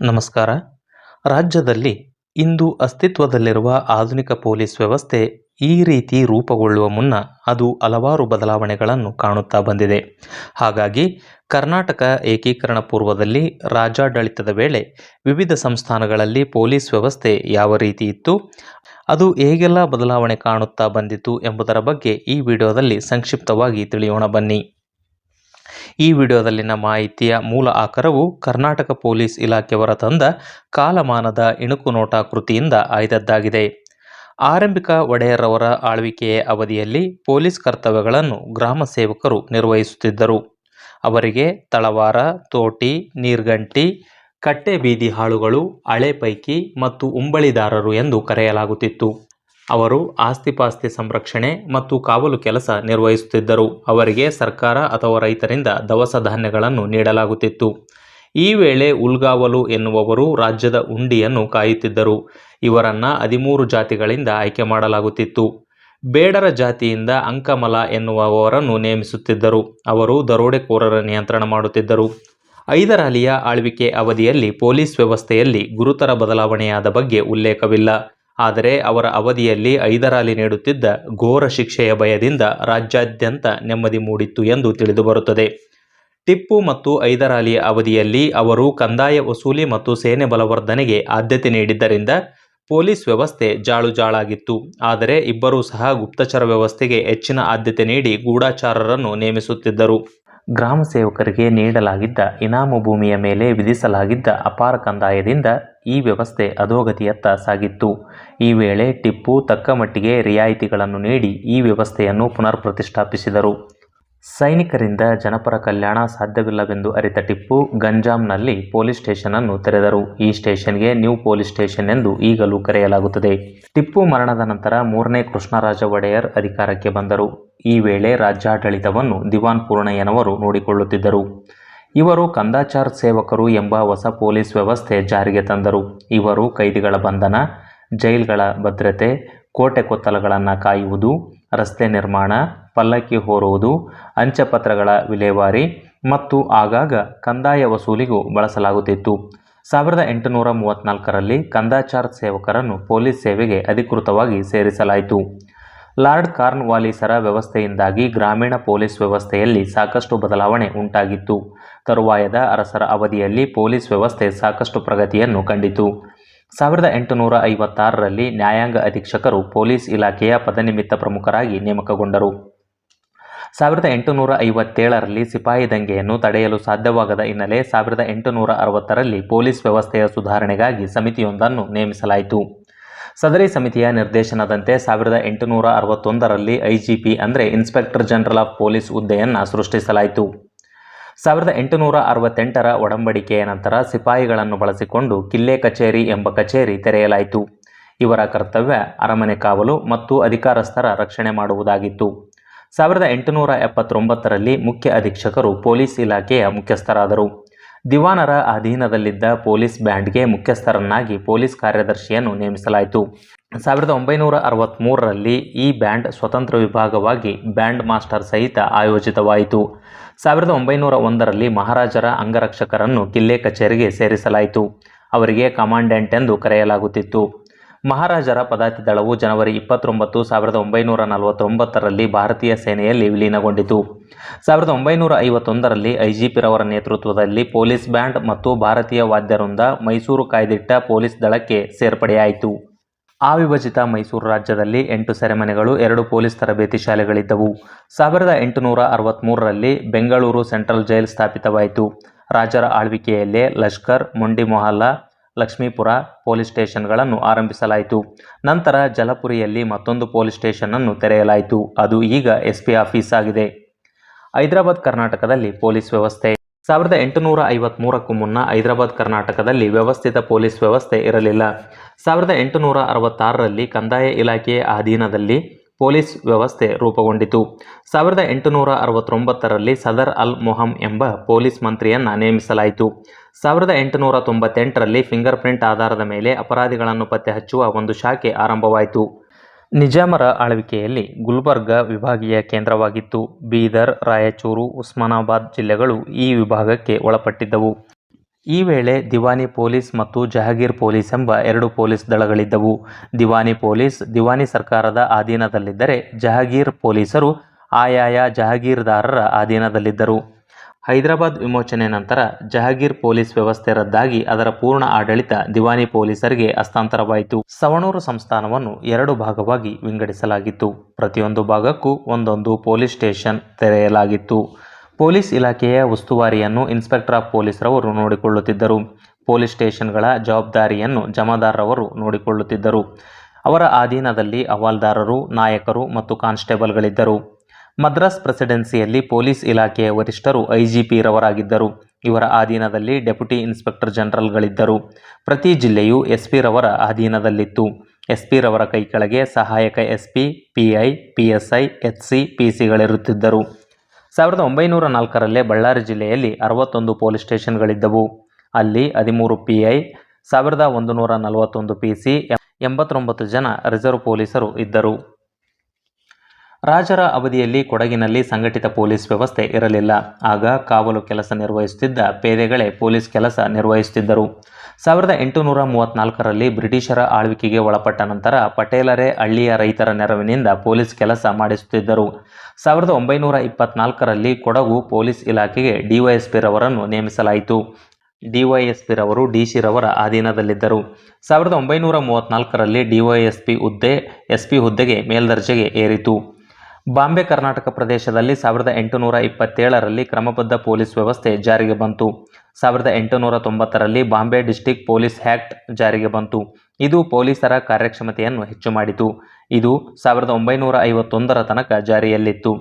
ನಮಸ್ಕಾರ. ರಾಜ್ಯದಲ್ಲಿ ಇಂದು ಅಸ್ತಿತ್ವದಲ್ಲಿರುವ ಆಧುನಿಕ ಪೊಲೀಸ್ ವ್ಯವಸ್ಥೆ ಈ ರೀತಿ ರೂಪುಗೊಳ್ಳುವ ಮುನ್ನ ಅದು ಹಲವಾರು ಬದಲಾವಣೆಗಳನ್ನು ಕಾಣುತ್ತಾ ಬಂದಿದೆ. ಹಾಗಾಗಿ ಕರ್ನಾಟಕ ಏಕೀಕರಣ ಪೂರ್ವದಲ್ಲಿ ರಾಜ್ಯಾಡಳಿತದ ವೇಳೆ ವಿವಿಧ ಸಂಸ್ಥಾನಗಳಲ್ಲಿ ಪೊಲೀಸ್ ವ್ಯವಸ್ಥೆ ಯಾವ ರೀತಿ ಇತ್ತು, ಅದು ಹೇಗೆಲ್ಲ ಬದಲಾವಣೆ ಕಾಣುತ್ತಾ ಬಂದಿತು ಎಂಬುದರ ಬಗ್ಗೆ ಈ ವಿಡಿಯೋದಲ್ಲಿ ಸಂಕ್ಷಿಪ್ತವಾಗಿ ತಿಳಿಯೋಣ ಬನ್ನಿ. ಈ ವಿಡಿಯೋದಲ್ಲಿನ ಮಾಹಿತಿಯ ಮೂಲ ಆಕರವು ಕರ್ನಾಟಕ ಪೊಲೀಸ್ ಇಲಾಖೆ ಹೊರತಂದ ಕಾಲಮಾನದ ಇಣುಕು ನೋಟ ಕೃತಿಯಿಂದ ಆಯ್ದದ್ದಾಗಿದೆ. ಆರಂಭಿಕ ಒಡೆಯರವರ ಆಳ್ವಿಕೆಯ ಅವಧಿಯಲ್ಲಿ ಪೊಲೀಸ್ ಕರ್ತವ್ಯಗಳನ್ನು ಗ್ರಾಮ ಸೇವಕರು ನಿರ್ವಹಿಸುತ್ತಿದ್ದರು. ಅವರಿಗೆ ತಳವಾರ, ತೋಟಿ, ನೀರ್ಗಂಟಿ, ಕಟ್ಟೆ ಬೀದಿ ಹಾಳುಗಳು, ಹಳೆ ಪೈಕಿ ಮತ್ತು ಉಂಬಳಿದಾರರು ಎಂದು ಕರೆಯಲಾಗುತ್ತಿತ್ತು. ಅವರು ಆಸ್ತಿಪಾಸ್ತಿ ಸಂರಕ್ಷಣೆ ಮತ್ತು ಕಾವಲು ಕೆಲಸ ನಿರ್ವಹಿಸುತ್ತಿದ್ದರು. ಅವರಿಗೆ ಸರ್ಕಾರ ಅಥವಾ ರೈತರಿಂದ ದವಸ ಧಾನ್ಯಗಳನ್ನು ನೀಡಲಾಗುತ್ತಿತ್ತು. ಈ ವೇಳೆ ಉಲ್ಗಾವಲು ಎನ್ನುವವರು ರಾಜ್ಯದ ಉಂಡಿಯನ್ನು ಕಾಯುತ್ತಿದ್ದರು. ಇವರನ್ನ ಹದಿಮೂರು ಜಾತಿಗಳಿಂದ ಆಯ್ಕೆ ಮಾಡಲಾಗುತ್ತಿತ್ತು. ಬೇಡರ ಜಾತಿಯಿಂದ ಅಂಕಮಲ ಎನ್ನುವವರನ್ನು ನೇಮಿಸುತ್ತಿದ್ದರು. ಅವರು ದರೋಡೆಕೋರರ ನಿಯಂತ್ರಣ ಮಾಡುತ್ತಿದ್ದರು. ಐದರಾಲಿಯ ಆಳ್ವಿಕೆ ಅವಧಿಯಲ್ಲಿ ಪೊಲೀಸ್ ವ್ಯವಸ್ಥೆಯಲ್ಲಿ ಗುರುತರ ಬದಲಾವಣೆಯಾದ ಬಗ್ಗೆ ಉಲ್ಲೇಖವಿಲ್ಲ. ಆದರೆ ಅವರ ಅವಧಿಯಲ್ಲಿ ಐದರಾಲಿ ನೀಡುತ್ತಿದ್ದ ಘೋರ ಶಿಕ್ಷೆಯ ಭಯದಿಂದ ರಾಜ್ಯಾದ್ಯಂತ ನೆಮ್ಮದಿ ಮೂಡಿತ್ತು ಎಂದು ತಿಳಿದುಬರುತ್ತದೆ. ಟಿಪ್ಪು ಮತ್ತು ಐದರಾಲಿಯ ಅವಧಿಯಲ್ಲಿ ಅವರು ಕಂದಾಯ ವಸೂಲಿ ಮತ್ತು ಸೇನೆ ಬಲವರ್ಧನೆಗೆ ಆದ್ಯತೆ ನೀಡಿದ್ದರಿಂದ ಪೊಲೀಸ್ ವ್ಯವಸ್ಥೆ ಜಾಳುಜಾಳಾಗಿತ್ತು. ಆದರೆ ಇಬ್ಬರೂ ಸಹ ಗುಪ್ತಚರ ವ್ಯವಸ್ಥೆಗೆ ಹೆಚ್ಚಿನ ಆದ್ಯತೆ ನೀಡಿ ಗೂಢಚಾರರನ್ನು ನೇಮಿಸುತ್ತಿದ್ದರು. ಗ್ರಾಮ ಸೇವಕರಿಗೆ ನೀಡಲಾಗಿದ್ದ ಇನಾಮು ಭೂಮಿಯ ಮೇಲೆ ವಿಧಿಸಲಾಗಿದ್ದ ಅಪಾರ ಕಂದಾಯದಿಂದ ಈ ವ್ಯವಸ್ಥೆ ಅಧೋಗತಿಯತ್ತ ಸಾಗಿತ್ತು. ಈ ವೇಳೆ ಟಿಪ್ಪು ತಕ್ಕ ಮಟ್ಟಿಗೆ ರಿಯಾಯಿತಿಗಳನ್ನು ನೀಡಿ ಈ ವ್ಯವಸ್ಥೆಯನ್ನು ಪುನರ್ ಪ್ರತಿಷ್ಠಾಪಿಸಿದರು ಸೈನಿಕರಿಂದ ಜನಪರ ಕಲ್ಯಾಣ ಸಾಧ್ಯವಿಲ್ಲವೆಂದು ಅರಿತ ಟಿಪ್ಪು ಗಂಜಾಂನಲ್ಲಿ ಪೊಲೀಸ್ ಸ್ಟೇಷನ್ ಅನ್ನು ತೆರೆದರು. ಈ ಸ್ಟೇಷನ್ಗೆ ನ್ಯೂ ಪೊಲೀಸ್ ಸ್ಟೇಷನ್ ಎಂದು ಈಗಲೂ ಕರೆಯಲಾಗುತ್ತದೆ. ಟಿಪ್ಪು ಮರಣದ ನಂತರ ಮೂರನೇ ಕೃಷ್ಣರಾಜ ಒಡೆಯರ್ ಅಧಿಕಾರಕ್ಕೆ ಬಂದರು. ಈ ವೇಳೆ ರಾಜ್ಯಾಡಳಿತವನ್ನು ದಿವಾನ್ ಪೂರ್ಣಯ್ಯನವರು ನೋಡಿಕೊಳ್ಳುತ್ತಿದ್ದರು. ಇವರು ಕಂದಾಚಾರ್ ಸೇವಕರು ಎಂಬ ಹೊಸ ಪೊಲೀಸ್ ವ್ಯವಸ್ಥೆ ಜಾರಿಗೆ ತಂದರು. ಇವರು ಕೈದಿಗಳ ಬಂಧನ, ಜೈಲ್ಗಳ ಭದ್ರತೆ, ಕೋಟೆ ಕೊತ್ತಲಗಳನ್ನು ಕಾಯುವುದು, ರಸ್ತೆ ನಿರ್ಮಾಣ, ಪಲ್ಲಕ್ಕಿ ಹೊರುವುದು, ಅಂಚೆಪತ್ರಗಳ ವಿಲೇವಾರಿ ಮತ್ತು ಆಗಾಗ ಕಂದಾಯ ವಸೂಲಿಗೂ ಬಳಸಲಾಗುತ್ತಿತ್ತು. ಸಾವಿರದ ಎಂಟುನೂರ ಮೂವತ್ತ್ನಾಲ್ಕರಲ್ಲಿ ಕಂದಾಚಾರ್ ಸೇವಕರನ್ನು ಪೊಲೀಸ್ ಸೇವೆಗೆ ಅಧಿಕೃತವಾಗಿ ಸೇರಿಸಲಾಯಿತು. ಲಾರ್ಡ್ ಕಾರ್ನ್ವಾಲಿಸರ ವ್ಯವಸ್ಥೆಯಿಂದಾಗಿ ಗ್ರಾಮೀಣ ಪೊಲೀಸ್ ವ್ಯವಸ್ಥೆಯಲ್ಲಿ ಸಾಕಷ್ಟು ಬದಲಾವಣೆ ಉಂಟಾಗಿತ್ತು. ತರುವಾಯದ ಅರಸರ ಅವಧಿಯಲ್ಲಿ ಪೊಲೀಸ್ ವ್ಯವಸ್ಥೆ ಸಾಕಷ್ಟು ಪ್ರಗತಿಯನ್ನು ಕಂಡಿತು. ಸಾವಿರದ ಎಂಟುನೂರ ಐವತ್ತಾರರಲ್ಲಿ ನ್ಯಾಯಾಂಗ ಅಧೀಕ್ಷಕರು ಪೊಲೀಸ್ ಇಲಾಖೆಯ ಪದನಿಮಿತ್ತ ಪ್ರಮುಖರಾಗಿ ನೇಮಕಗೊಂಡರು. ಸಾವಿರದ ಎಂಟುನೂರ ಐವತ್ತೇಳರಲ್ಲಿ ಸಿಪಾಯಿ ದಂಗೆಯನ್ನು ತಡೆಯಲು ಸಾಧ್ಯವಾಗದ ಹಿನ್ನೆಲೆ ಸಾವಿರದ ಎಂಟುನೂರ ಅರವತ್ತರಲ್ಲಿ ಪೊಲೀಸ್ ವ್ಯವಸ್ಥೆಯ ಸುಧಾರಣೆಗಾಗಿ ಸಮಿತಿಯೊಂದನ್ನು ನೇಮಿಸಲಾಯಿತು. ಸದರಿ ಸಮಿತಿಯ ನಿರ್ದೇಶನದಂತೆ ಸಾವಿರದ ಎಂಟುನೂರ ಅರವತ್ತೊಂದರಲ್ಲಿ ಐಜಿಪಿ ಅಂದರೆ ಇನ್ಸ್ಪೆಕ್ಟರ್ ಜನರಲ್ ಆಫ್ ಪೊಲೀಸ್ ಹುದ್ದೆಯನ್ನು ಸೃಷ್ಟಿಸಲಾಯಿತು. ಸಾವಿರದ ಎಂಟುನೂರ ಅರವತ್ತೆಂಟರ ಒಡಂಬಡಿಕೆಯ ನಂತರ ಸಿಪಾಯಿಗಳನ್ನು ಬಳಸಿಕೊಂಡು ಕಿಲ್ಲೆ ಕಚೇರಿ ಎಂಬ ಕಚೇರಿ ತೆರೆಯಲಾಯಿತು. ಇವರ ಕರ್ತವ್ಯ ಅರಮನೆ ಕಾವಲು ಮತ್ತು ಅಧಿಕಾರಸ್ಥರ ರಕ್ಷಣೆ ಮಾಡುವುದಾಗಿತ್ತು. ಸಾವಿರದ ಎಂಟುನೂರ ಎಪ್ಪತ್ತೊಂಬತ್ತರಲ್ಲಿ ಮುಖ್ಯ ಅಧೀಕ್ಷಕರು ಪೊಲೀಸ್ ಇಲಾಖೆಯ ಮುಖ್ಯಸ್ಥರಾದರು. ದಿವಾನರ ಅಧೀನದಲ್ಲಿದ್ದ ಪೊಲೀಸ್ ಬ್ಯಾಂಡ್ಗೆ ಮುಖ್ಯಸ್ಥರನ್ನಾಗಿ ಪೊಲೀಸ್ ಕಾರ್ಯದರ್ಶಿಯನ್ನು ನೇಮಿಸಲಾಯಿತು. ಸಾವಿರದ ಒಂಬೈನೂರ ಅರವತ್ತ್ಮೂರರಲ್ಲಿ ಈ ಬ್ಯಾಂಡ್ ಸ್ವತಂತ್ರ ವಿಭಾಗವಾಗಿ ಬ್ಯಾಂಡ್ ಮಾಸ್ಟರ್ ಸಹಿತ ಆಯೋಜಿತವಾಯಿತು. ಸಾವಿರದ ಒಂಬೈನೂರ ಒಂದರಲ್ಲಿ ಮಹಾರಾಜರ ಅಂಗರಕ್ಷಕರನ್ನು ಕಿಲ್ಲೆ ಕಚೇರಿಗೆ ಸೇರಿಸಲಾಯಿತು. ಅವರಿಗೆ ಕಮಾಂಡೆಂಟ್ ಎಂದು ಕರೆಯಲಾಗುತ್ತಿತ್ತು. ಮಹಾರಾಜರ ಪದಾತಿ ದಳವು ಜನವರಿ ಇಪ್ಪತ್ತೊಂಬತ್ತು, ಸಾವಿರದ ಒಂಬೈನೂರ ನಲವತ್ತೊಂಬತ್ತರಲ್ಲಿ ಭಾರತೀಯ ಸೇನೆಯಲ್ಲಿ ವಿಲೀನಗೊಂಡಿತು. ಸಾವಿರದ ಒಂಬೈನೂರ ಐವತ್ತೊಂದರಲ್ಲಿ ಐಜಿಪಿರವರ ನೇತೃತ್ವದಲ್ಲಿ ಪೊಲೀಸ್ ಬ್ಯಾಂಡ್ ಮತ್ತು ಭಾರತೀಯ ವಾದ್ಯವೃಂದ ಮೈಸೂರು ಕಾಯ್ದಿಟ್ಟ ಪೊಲೀಸ್ ದಳಕ್ಕೆ ಸೇರ್ಪಡೆಯಾಯಿತು. ಅವಿಭಜಿತ ಮೈಸೂರು ರಾಜ್ಯದಲ್ಲಿ ಎಂಟು ಸೆರೆಮನೆಗಳು, ಎರಡು ಪೊಲೀಸ್ ತರಬೇತಿ ಶಾಲೆಗಳಿದ್ದವು. ಸಾವಿರದ ಎಂಟುನೂರ ಅರವತ್ತ್ಮೂರರಲ್ಲಿ ಬೆಂಗಳೂರು ಸೆಂಟ್ರಲ್ ಜೈಲ್ ಸ್ಥಾಪಿತವಾಯಿತು. ರಾಜರ ಆಳ್ವಿಕೆಯಲ್ಲೇ ಲಷ್ಕರ್ ಮೊಂಡಿ ಮೊಹಲ್ಲಾ ಲಕ್ಷ್ಮೀಪುರ ಪೊಲೀಸ್ ಸ್ಟೇಷನ್ಗಳನ್ನು ಆರಂಭಿಸಲಾಯಿತು. ನಂತರ ಜಲಪುರಿಯಲ್ಲಿ ಮತ್ತೊಂದು ಪೊಲೀಸ್ ಸ್ಟೇಷನ್ನನ್ನು ತೆರೆಯಲಾಯಿತು. ಅದು ಈಗ ಎಸ್ ಪಿ ಆಫೀಸ್ ಆಗಿದೆ. ಹೈದರಾಬಾದ್ ಕರ್ನಾಟಕದಲ್ಲಿ ಪೊಲೀಸ್ ವ್ಯವಸ್ಥೆ. ಸಾವಿರದ ಎಂಟುನೂರ ಐವತ್ತ್ಮೂರಕ್ಕೂ ಮುನ್ನ ಹೈದರಾಬಾದ್ ಕರ್ನಾಟಕದಲ್ಲಿ ವ್ಯವಸ್ಥಿತ ಪೊಲೀಸ್ ವ್ಯವಸ್ಥೆ ಇರಲಿಲ್ಲ. ಸಾವಿರದ ಎಂಟುನೂರ ಅರವತ್ತಾರರಲ್ಲಿ ಕಂದಾಯ ಇಲಾಖೆಯ ಅಧೀನದಲ್ಲಿ ಪೊಲೀಸ್ ವ್ಯವಸ್ಥೆ ರೂಪುಗೊಂಡಿತು. ಸಾವಿರದ ಎಂಟುನೂರ ಅರವತ್ತೊಂಬತ್ತರಲ್ಲಿ ಸದರ್ ಅಲ್ ಮೊಹಮ್ ಎಂಬ ಪೊಲೀಸ್ ಮಂತ್ರಿಯನ್ನು ನೇಮಿಸಲಾಯಿತು. ಸಾವಿರದ ಎಂಟುನೂರ ತೊಂಬತ್ತೆಂಟರಲ್ಲಿ ಫಿಂಗರ್ ಪ್ರಿಂಟ್ ಆಧಾರದ ಮೇಲೆ ಅಪರಾಧಿಗಳನ್ನು ಪತ್ತೆ ಹಚ್ಚುವ ಒಂದು ಶಾಖೆ ಆರಂಭವಾಯಿತು. ನಿಜಾಮರ ಆಳ್ವಿಕೆಯಲ್ಲಿ ಗುಲ್ಬರ್ಗ ವಿಭಾಗೀಯ ಕೇಂದ್ರವಾಗಿತ್ತು. ಬೀದರ್, ರಾಯಚೂರು, ಉಸ್ಮಾನಾಬಾದ್ ಜಿಲ್ಲೆಗಳು ಈ ವಿಭಾಗಕ್ಕೆ ಒಳಪಟ್ಟಿದ್ದವು. ಈ ವೇಳೆ ದಿವಾನಿ ಪೊಲೀಸ್ ಮತ್ತು ಜಹಗೀರ್ ಪೊಲೀಸ್ ಎಂಬ ಎರಡು ಪೊಲೀಸ್ ದಳಗಳಿದ್ದವು. ದಿವಾನಿ ಪೊಲೀಸ್, ದಿವಾನಿ ಸರ್ಕಾರದ ಅಧೀನದಲ್ಲಿದ್ದರೆ ಜಹಗೀರ್ ಪೊಲೀಸರು ಆಯಾಯ ಜಹಗೀರ್ದಾರರ ಅಧೀನದಲ್ಲಿದ್ದರು ಹೈದರಾಬಾದ್ ವಿಮೋಚನೆ ನಂತರ ಜಹಗೀರ್ ಪೊಲೀಸ್ ವ್ಯವಸ್ಥೆ ರದ್ದಾಗಿ ಅದರ ಪೂರ್ಣ ಆಡಳಿತ ದಿವಾನಿ ಪೊಲೀಸರಿಗೆ ಹಸ್ತಾಂತರವಾಯಿತು. ಸವಣೂರು ಸಂಸ್ಥಾನವನ್ನು ಎರಡು ಭಾಗವಾಗಿ ವಿಂಗಡಿಸಲಾಗಿತ್ತು. ಪ್ರತಿಯೊಂದು ಭಾಗಕ್ಕೂ ಒಂದೊಂದು ಪೊಲೀಸ್ ಸ್ಟೇಷನ್ ತೆರೆಯಲಾಗಿತ್ತು. ಪೊಲೀಸ್ ಇಲಾಖೆಯ ಉಸ್ತುವಾರಿಯನ್ನು ಇನ್ಸ್ಪೆಕ್ಟರ್ ಆಫ್ ಪೊಲೀಸರವರು ನೋಡಿಕೊಳ್ಳುತ್ತಿದ್ದರು. ಪೊಲೀಸ್ ಸ್ಟೇಷನ್ಗಳ ಜವಾಬ್ದಾರಿಯನ್ನು ಜಮಾದಾರರವರು ನೋಡಿಕೊಳ್ಳುತ್ತಿದ್ದರು. ಅವರ ಅಧೀನದಲ್ಲಿ ಹವಾಲ್ದಾರರು, ನಾಯಕರು ಮತ್ತು ಕಾನ್ಸ್ಟೇಬಲ್ಗಳಿದ್ದರು. ಮದ್ರಾಸ್ ಪ್ರೆಸಿಡೆನ್ಸಿಯಲ್ಲಿ ಪೊಲೀಸ್ ಇಲಾಖೆಯ ವರಿಷ್ಠರು ಐಜಿಪಿರವರಾಗಿದ್ದರು. ಇವರ ಅಧೀನದಲ್ಲಿ ಡೆಪ್ಯುಟಿ ಇನ್ಸ್ಪೆಕ್ಟರ್ ಜನರಲ್ಗಳಿದ್ದರು. ಪ್ರತಿ ಜಿಲ್ಲೆಯು ಎಸ್ಪಿರವರ ಅಧೀನದಲ್ಲಿತ್ತು. ಎಸ್ಪಿರವರ ಕೈ ಕೆಳಗೆ ಸಹಾಯಕ ಎಸ್ಪಿ ಪಿಐ ಪಿಎಸ್ಐ ಎಚ್ಸಿ ಪಿಸಿಗಳಿರುತ್ತಿದ್ದರು ಸಾವಿರದ ಒಂಬೈನೂರ ನಾಲ್ಕರಲ್ಲೇ ಬಳ್ಳಾರಿ ಜಿಲ್ಲೆಯಲ್ಲಿ ಅರವತ್ತೊಂದು ಪೊಲೀಸ್ ಸ್ಟೇಷನ್ಗಳಿದ್ದವು. ಅಲ್ಲಿ ಹದಿಮೂರು ಪಿ ಐ ಸಾವಿರದ ಒಂದು ನೂರ ನಲವತ್ತೊಂದು ಪಿ ಸಿ ಎಂಬತ್ತೊಂಬತ್ತು ಜನ ರಿಸರ್ವ್ ಪೊಲೀಸರು ಇದ್ದರು. ರಾಜರ ಅವಧಿಯಲ್ಲಿ ಕೊಡಗಿನಲ್ಲಿ ಸಂಘಟಿತ ಪೊಲೀಸ್ ವ್ಯವಸ್ಥೆ ಇರಲಿಲ್ಲ. ಆಗ ಕಾವಲು ಕೆಲಸ ನಿರ್ವಹಿಸುತ್ತಿದ್ದ ಪೇದೆಗಳೇ ಪೊಲೀಸ್ ಕೆಲಸ ನಿರ್ವಹಿಸುತ್ತಿದ್ದರು. ಸಾವಿರದ ಎಂಟುನೂರ ಮೂವತ್ನಾಲ್ಕರಲ್ಲಿ ಬ್ರಿಟಿಷರ ಆಳ್ವಿಕೆಗೆ ಒಳಪಟ್ಟ ನಂತರ ಪಟೇಲರೇ ಹಳ್ಳಿಯ ರೈತರ ನೆರವಿನಿಂದ ಪೊಲೀಸ್ ಕೆಲಸ ಮಾಡಿಸುತ್ತಿದ್ದರು. ಸಾವಿರದ ಒಂಬೈನೂರ ಇಪ್ಪತ್ನಾಲ್ಕರಲ್ಲಿ ಕೊಡಗು ಪೊಲೀಸ್ ಇಲಾಖೆಗೆ ಡಿವೈಎಸ್ಪಿರವರನ್ನು ನೇಮಿಸಲಾಯಿತು. ಡಿವೈಎಸ್ಪಿರವರು ಡಿಸಿರವರ ಅಧೀನದಲ್ಲಿದ್ದರು. ಸಾವಿರದ ಒಂಬೈನೂರ ಮೂವತ್ತ್ನಾಲ್ಕರಲ್ಲಿ ಡಿವೈಎಸ್ಪಿ ಹುದ್ದೆ ಎಸ್ಪಿ ಹುದ್ದೆಗೆ ಮೇಲ್ದರ್ಜೆಗೆ ಏರಿತು. ಬಾಂಬೆ ಕರ್ನಾಟಕ ಪ್ರದೇಶದಲ್ಲಿ ಸಾವಿರದ ಎಂಟುನೂರ ಇಪ್ಪತ್ತೇಳರಲ್ಲಿ ಕ್ರಮಬದ್ಧ ಪೊಲೀಸ್ ವ್ಯವಸ್ಥೆ ಜಾರಿಗೆ ಬಂತು. ಸಾವಿರದ ಎಂಟುನೂರ ತೊಂಬತ್ತರಲ್ಲಿ ಬಾಂಬೆ ಡಿಸ್ಟಿಕ್ ಪೊಲೀಸ್ ಆ್ಯಕ್ಟ್ ಜಾರಿಗೆ ಬಂತು. ಇದು ಪೊಲೀಸರ ಕಾರ್ಯಕ್ಷಮತೆಯನ್ನು ಹೆಚ್ಚು ಮಾಡಿತು. ಇದು ಸಾವಿರದ ಒಂಬೈನೂರ ಐವತ್ತೊಂದರ ತನಕ ಜಾರಿಯಲ್ಲಿತ್ತು.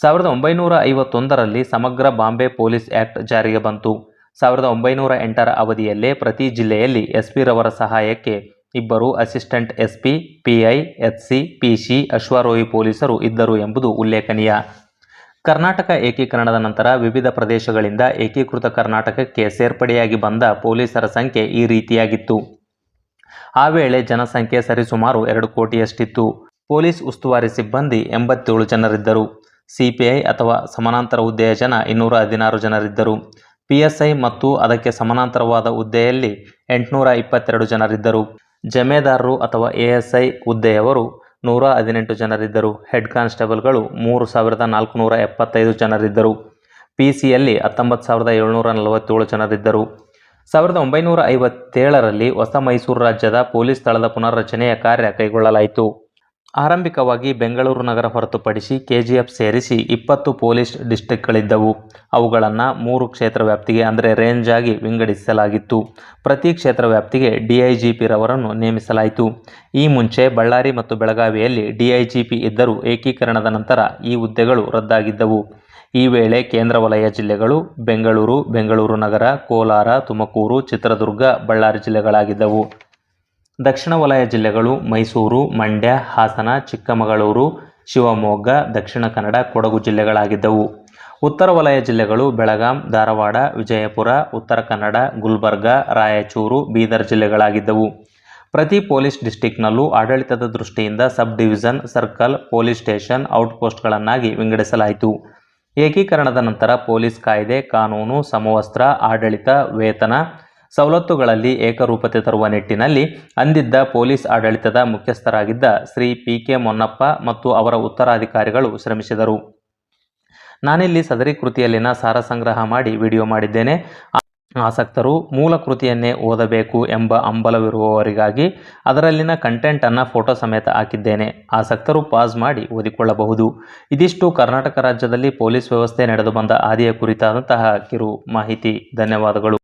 ಸಾವಿರದ ಒಂಬೈನೂರ ಐವತ್ತೊಂದರಲ್ಲಿ ಸಮಗ್ರ ಬಾಂಬೆ ಪೊಲೀಸ್ ಆ್ಯಕ್ಟ್ ಜಾರಿಗೆ ಬಂತು. ಸಾವಿರದ ಒಂಬೈನೂರ ಎಂಟರ ಅವಧಿಯಲ್ಲೇ ಪ್ರತಿ ಜಿಲ್ಲೆಯಲ್ಲಿ ಎಸ್ಪಿರವರ ಸಹಾಯಕ್ಕೆ ಇಬ್ಬರು assistant SP, PI HC PC, ಅಶ್ವಾರೋಹಿ ಪೊಲೀಸರು ಇದ್ದರು ಎಂಬುದು ಉಲ್ಲೇಖನೀಯ. ಕರ್ನಾಟಕ ಏಕೀಕರಣದ ನಂತರ ವಿವಿಧ ಪ್ರದೇಶಗಳಿಂದ ಏಕೀಕೃತ ಕರ್ನಾಟಕಕ್ಕೆ ಸೇರ್ಪಡೆಯಾಗಿ ಬಂದ ಪೊಲೀಸರ ಸಂಖ್ಯೆ ಈ ರೀತಿಯಾಗಿತ್ತು. ಆ ವೇಳೆ ಜನಸಂಖ್ಯೆ ಸರಿಸುಮಾರು ಎರಡು ಕೋಟಿಯಷ್ಟಿತ್ತು. ಪೊಲೀಸ್ ಉಸ್ತುವಾರಿ ಸಿಬ್ಬಂದಿ ಎಂಬತ್ತೇಳು ಜನರಿದ್ದರು. ಸಿಪಿಐ ಅಥವಾ ಸಮಾನಾಂತರ ಹುದ್ದೆಯ ಜನ ಇನ್ನೂರ ಹದಿನಾರು ಜನರಿದ್ದರು. ಪಿಎಸ್ಐ ಮತ್ತು ಅದಕ್ಕೆ ಸಮಾನಾಂತರವಾದ ಹುದ್ದೆಯಲ್ಲಿ ಎಂಟುನೂರ ಇಪ್ಪತ್ತೆರಡು ಜನರಿದ್ದರು. ಜಮೇದಾರರು ಅಥವಾ ಎಎಸ್ಐ ಹುದ್ದೆಯವರು ನೂರ ಹದಿನೆಂಟು ಜನರಿದ್ದರು. ಹೆಡ್ ಕಾನ್ಸ್ಟೇಬಲ್ಗಳು ಮೂರು ಸಾವಿರದ ನಾಲ್ಕುನೂರ ಎಪ್ಪತ್ತೈದು ಜನರಿದ್ದರು. ಪಿ ಸಿಯಲ್ಲಿ ಹತ್ತೊಂಬತ್ತು ಸಾವಿರದ ಏಳ್ನೂರ ನಲವತ್ತೇಳು ಜನರಿದ್ದರು. ಸಾವಿರದ ಒಂಬೈನೂರ ಐವತ್ತೇಳರಲ್ಲಿ ಹೊಸ ಮೈಸೂರು ರಾಜ್ಯದ ಪೊಲೀಸ್ ಸ್ಥಳದ ಪುನರ್ರಚನೆಯ ಕಾರ್ಯ ಕೈಗೊಳ್ಳಲಾಯಿತು. ಆರಂಭಿಕವಾಗಿ ಬೆಂಗಳೂರು ನಗರ ಹೊರತುಪಡಿಸಿ ಕೆಜಿಎಫ್ ಸೇರಿಸಿ ಇಪ್ಪತ್ತು ಪೊಲೀಸ್ ಡಿಸ್ಟಿಕ್ಗಳಿದ್ದವು ಅವುಗಳನ್ನು ಮೂರು ಕ್ಷೇತ್ರ ವ್ಯಾಪ್ತಿಗೆ ಅಂದರೆ ರೇಂಜ್ ಆಗಿ ವಿಂಗಡಿಸಲಾಗಿತ್ತು. ಪ್ರತಿ ಕ್ಷೇತ್ರ ವ್ಯಾಪ್ತಿಗೆ ಡಿಐಜಿಪಿರವರನ್ನು ನೇಮಿಸಲಾಯಿತು. ಈ ಮುಂಚೆ ಬಳ್ಳಾರಿ ಮತ್ತು ಬೆಳಗಾವಿಯಲ್ಲಿ ಡಿಐಜಿಪಿ ಇದ್ದರೂ ಏಕೀಕರಣದ ನಂತರ ಈ ಹುದ್ದೆಗಳು ರದ್ದಾಗಿದ್ದವು. ಈ ವೇಳೆ ಕೇಂದ್ರ ವಲಯ ಜಿಲ್ಲೆಗಳು ಬೆಂಗಳೂರು ಬೆಂಗಳೂರು ನಗರ, ಕೋಲಾರ, ತುಮಕೂರು, ಚಿತ್ರದುರ್ಗ, ಬಳ್ಳಾರಿ ಜಿಲ್ಲೆಗಳಾಗಿದ್ದವು. ದಕ್ಷಿಣ ವಲಯ ಜಿಲ್ಲೆಗಳು ಮೈಸೂರು, ಮಂಡ್ಯ, ಹಾಸನ, ಚಿಕ್ಕಮಗಳೂರು, ಶಿವಮೊಗ್ಗ, ದಕ್ಷಿಣ ಕನ್ನಡ, ಕೊಡಗು ಜಿಲ್ಲೆಗಳಾಗಿದ್ದವು. ಉತ್ತರ ವಲಯ ಜಿಲ್ಲೆಗಳು ಬೆಳಗಾಂ, ಧಾರವಾಡ, ವಿಜಯಪುರ, ಉತ್ತರ ಕನ್ನಡ, ಗುಲ್ಬರ್ಗ, ರಾಯಚೂರು, ಬೀದರ್ ಜಿಲ್ಲೆಗಳಾಗಿದ್ದವು. ಪ್ರತಿ ಪೊಲೀಸ್ ಡಿಸ್ಟಿಕ್ನಲ್ಲೂ ಆಡಳಿತದ ದೃಷ್ಟಿಯಿಂದ sub division circle, police station, ಔಟ್ಪೋಸ್ಟ್ಗಳನ್ನಾಗಿ ವಿಂಗಡಿಸಲಾಯಿತು. ಏಕೀಕರಣದ ನಂತರ ಪೊಲೀಸ್ ಕಾಯ್ದೆ, ಕಾನೂನು, ಸಮವಸ್ತ್ರ, ಆಡಳಿತ, ವೇತನ ಸವಲತ್ತುಗಳಲ್ಲಿ ಏಕರೂಪತೆ ತರುವ ನಿಟ್ಟಿನಲ್ಲಿ ಅಂದಿದ್ದ ಪೊಲೀಸ್ ಆಡಳಿತದ ಮುಖ್ಯಸ್ಥರಾಗಿದ್ದ ಶ್ರೀ ಪಿ ಕೆ ಮೊನ್ನಪ್ಪ ಮತ್ತು ಅವರ ಉತ್ತರಾಧಿಕಾರಿಗಳು ಶ್ರಮಿಸಿದರು. ನಾನಿಲ್ಲಿ ಸದರಿ ಕೃತಿಯಲ್ಲಿನ ಸಾರ ಸಂಗ್ರಹ ಮಾಡಿ ವಿಡಿಯೋ ಮಾಡಿದ್ದೇನೆ. ಆಸಕ್ತರು ಮೂಲ ಕೃತಿಯನ್ನೇ ಓದಬೇಕು ಎಂಬ ಅಂಬಲವಿರುವವರಿಗಾಗಿ ಅದರಲ್ಲಿನ ಕಂಟೆಂಟನ್ನು ಫೋಟೋ ಸಮೇತ ಹಾಕಿದ್ದೇನೆ. ಆಸಕ್ತರು ಪಾಸ್ ಮಾಡಿ ಓದಿಕೊಳ್ಳಬಹುದು. ಇದಿಷ್ಟು ಕರ್ನಾಟಕ ರಾಜ್ಯದಲ್ಲಿ ಪೊಲೀಸ್ ವ್ಯವಸ್ಥೆ ನಡೆದು ಬಂದ ಹಾದಿಯ ಕುರಿತಾದಂತಹ ಕಿರು ಮಾಹಿತಿ. ಧನ್ಯವಾದಗಳು.